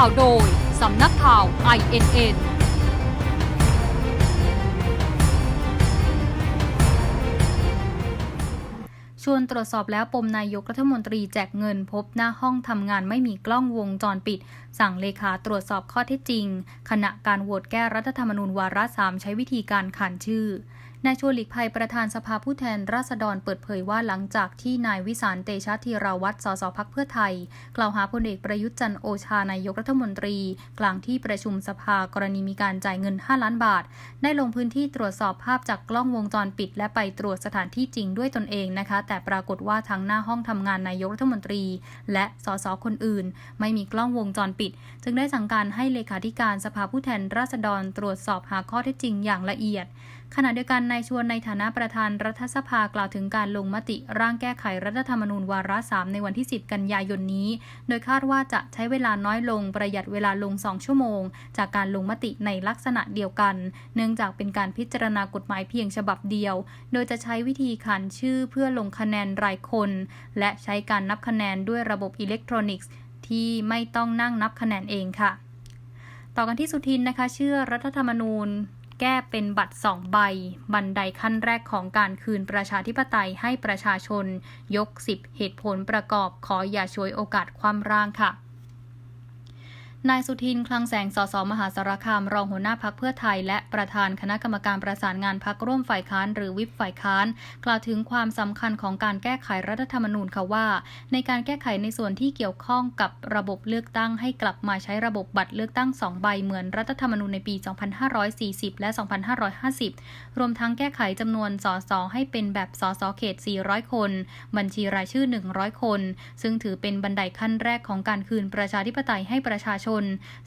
ข่าวโดย สำนักข่าว INN ชวนตรวจสอบแล้วปมนายกรัฐมนตรีแจกเงินพบหน้าห้องทำงานไม่มีกล้องวงจรปิด สั่งเลขาตรวจสอบข้อเท็จจริง ขณะการโหวตแก้รัฐธรรมนูญวาระสามใช้วิธีการขานชื่อ นายชวนหลีกภัยประธานสภาผู้แทนราษฎรเปิดเผยว่าหลังจากที่นายวิสารเตชะธีราวัตรสสพักเพื่อไทย กล่าวหาพลเอกประยุทธ์จันโอชานายกรัฐมนตรี กลางที่ประชุมสภากรณีมีการจ่ายเงิน 5 ล้านบาท ได้ลงพื้นที่ตรวจสอบภาพจากกล้องวงจรปิด และไปตรวจสถานที่จริงด้วยตนเองนะคะ แต่ปรากฏว่าทั้งหน้าห้องทำงานนายกรัฐมนตรี และสสคนอื่น ไม่มีกล้องวงจรปิด จึงได้สั่งการให้เลขาธิการสภาผู้แทนราษฎรตรวจสอบหาข้อเท็จจริงอย่างละเอียด ขณะเดียวกันนายชวนในฐานะประธานรัฐสภากล่าวถึงการลงมติร่างแก้ไขรัฐธรรมนูญวาระสามในวันที่ 10 กันยายนนี้ โดยคาดว่าจะใช้เวลาน้อยลงประหยัดเวลาลง 2 ชั่วโมง จากการลงมติในลักษณะเดียวกัน เนื่องจากเป็นการพิจารณากฎหมายเพียงฉบับเดียว โดยจะใช้วิธีขานชื่อเพื่อลงคะแนนรายคน และใช้การนับคะแนนด้วยระบบอิเล็กทรอนิกส์ที่ไม่ต้องนั่งนับคะแนนเองค่ะ ต่อกันที่สุทินนะคะ เชื่อรัฐธรรมนูญ แก้เป็นบัตรสองใบ บันไดขั้นแรกของการคืนประชาธิปไตยให้ประชาชน ยก 10 เหตุผลประกอบขออย่าช่วยโอกาสความร่างค่ะ นายสุทิน คลังแสง สส มหาสารคาม รองหัวหน้าพักเพื่อไทย และประธานคณะกรรมการประสานงานพักร่วมฝ่ายค้าน หรือวิปฝ่ายค้าน กล่าวถึงความสำคัญของการแก้ไขรัฐธรรมนูญค่ะว่า ในการแก้ไขในส่วนที่เกี่ยวข้องกับระบบเลือกตั้งให้กลับมาใช้ระบบบัตรเลือกตั้ง 2 ใบเหมือนรัฐธรรมนูญในปี 2540 และ 2550 รวมทั้งแก้ไขจำนวนสส ให้เป็นแบบสสเขต 400 คน บัญชีรายชื่อ 100 คน ซึ่งถือเป็นบันไดขั้นแรกของการคืนประชาธิปไตยให้ประชาชน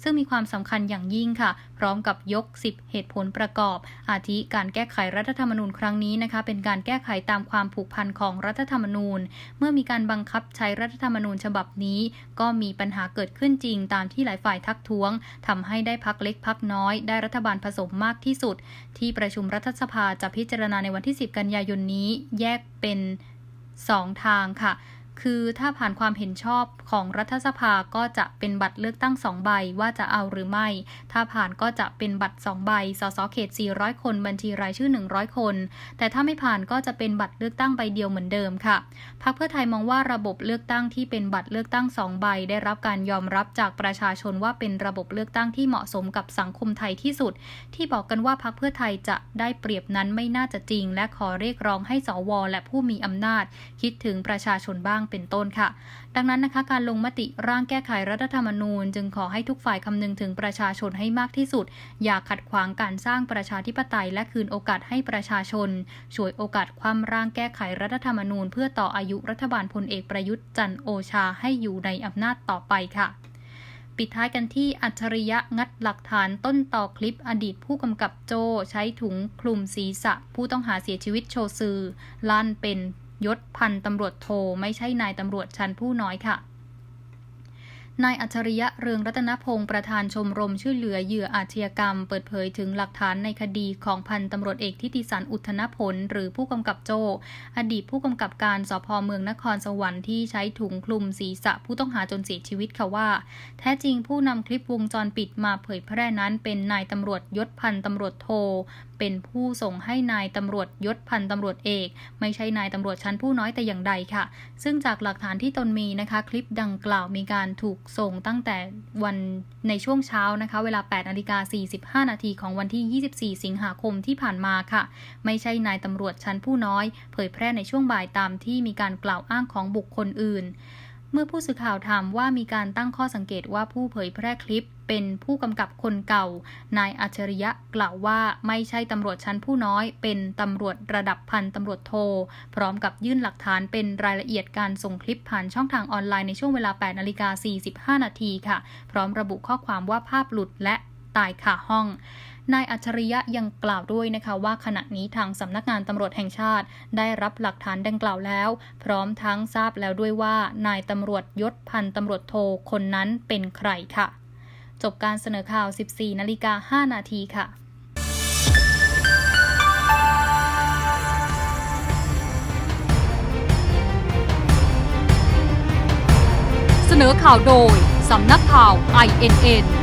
ซึ่งมีความสำคัญอย่างยิ่งค่ะ พร้อมกับยก 10 เหตุผลประกอบ อาทิการแก้ไขรัฐธรรมนูญครั้งนี้นะคะ เป็นการแก้ไขตามความผูกพันของรัฐธรรมนูญ เมื่อมีการบังคับใช้รัฐธรรมนูญฉบับนี้ ก็มีปัญหาเกิดขึ้นจริงตามที่หลายฝ่ายทักท้วงทำให้ได้พักเล็กพักน้อย ได้รัฐบาลผสมมากที่สุด ที่ประชุมรัฐสภาจะพิจารณาในวันที่ 10 กันยายนนี้แยกเป็น 2 ทางค่ะ คือถ้าผ่านความเห็นชอบของรัฐสภาก็จะเป็นบัตรเลือกตั้ง 2 ใบว่าจะเอาหรือไม่ ถ้าผ่านก็จะเป็นบัตร 2 ใบ สสเขต 400 คน บัญชีรายชื่อ 100 คน แต่ถ้าไม่ผ่านก็จะเป็นบัตรเลือกตั้งใบเดียวเหมือนเดิมค่ะ พรรคเพื่อไทยมองว่าระบบเลือกตั้งที่เป็นบัตรเลือกตั้ง 2 ใบ ได้รับการยอมรับจากประชาชนว่าเป็นระบบเลือกตั้งที่เหมาะสมกับสังคมไทยที่สุด ที่บอกกันว่าพรรคเพื่อไทยจะได้เปรียบนั้นไม่น่าจะจริง และขอเรียกร้องให้สวและผู้มีอำนาจ คิดถึงประชาชนบ้างเป็นต้นค่ะ ดังนั้นนะคะการลงมติร่างแก้ไขรัฐธรรมนูญ จึงขอให้ทุกฝ่ายคำนึงถึงประชาชนให้มากที่สุด อย่าขัดขวางการสร้างประชาธิปไตย และคืนโอกาสให้ประชาชนช่วยโอกาสความร่างแก้ไขรัฐธรรมนูญ เพื่อต่ออายุรัฐบาลพลเอกประยุทธ์จันโอชาให้อยู่ในอำนาจต่อไปค่ะปิดท้ายกันที่อัจฉริยะงัดหลักฐานต้นต่อคลิปอดีตผู้กำกับโจ ใช้ถุงคลุมศีรษะ ผู้ต้องหาเสียชีวิตโชซือลั่นเป็น ยศพันตำรวจโทไม่ใช่นายตำรวจชั้นผู้น้อยค่ะนายอัจฉริยะเรืองรัตนพงศ์ประธานชมรมช่วยเหลือเหยื่ออาชญากรรม เปิดเผยถึงหลักฐานในคดีของพันตำรวจเอกทิติสันอุทธนผล หรือผู้กำกับโจ อดีตผู้กำกับการสพเมืองนครสวรรค์ที่ใช้ถุงคลุมศีรษะผู้ต้องหาจนเสียชีวิตค่ะว่า แท้จริงผู้นำคลิปวงจรปิดมาเผยแพร่นั้นเป็นนายตำรวจยศพันตำรวจโท เป็นผู้ส่งให้นายตำรวจยศพันตำรวจเอก ไม่ใช่นายตำรวจชั้นผู้น้อยแต่อย่างใดค่ะ ซึ่งจากหลักฐานที่ตนมีนะคะ คลิปดังกล่าวมีการถูกส่งตั้งแต่วันในช่วงเช้านะคะ เวลา8นาฬิกา45 นาทีของวันที่ 24 สิงหาคมที่ผ่านมาค่ะ ไม่ใช่นายตำรวจชั้นผู้น้อย เผยแพร่ในช่วงบ่ายตามที่มีการกล่าวอ้างของบุคคลอื่น เมื่อผู้สื่อข่าวถามว่ามีการตั้งข้อสังเกตว่าผู้เผยแพร่คลิปเป็นผู้กำกับคนเก่า นายอัจฉริยะกล่าวว่าไม่ใช่ตำรวจชั้นผู้น้อย เป็นตำรวจระดับพันตำรวจโท พร้อมกับยื่นหลักฐานเป็นรายละเอียดการส่งคลิปผ่านช่องทางออนไลน์ในช่วงเวลา8นาฬิกา45 นาทีค่ะ พร้อมระบุข้อความว่าภาพหลุดและ ตายคาห้องนายอัจฉริยะยังกล่าวด้วยนะคะว่าขณะนี้ทางสำนักงานตำรวจแห่งชาติ ได้รับหลักฐานดังกล่าวแล้ว พร้อมทั้งทราบแล้วด้วยว่านายตำรวจยศพันตำรวจโทคนนั้นเป็นใครค่ะ จบการเสนอข่าว 14นาฬิกา5นาทีค่ะเสนอข่าวโดยสสำนักข่าว INN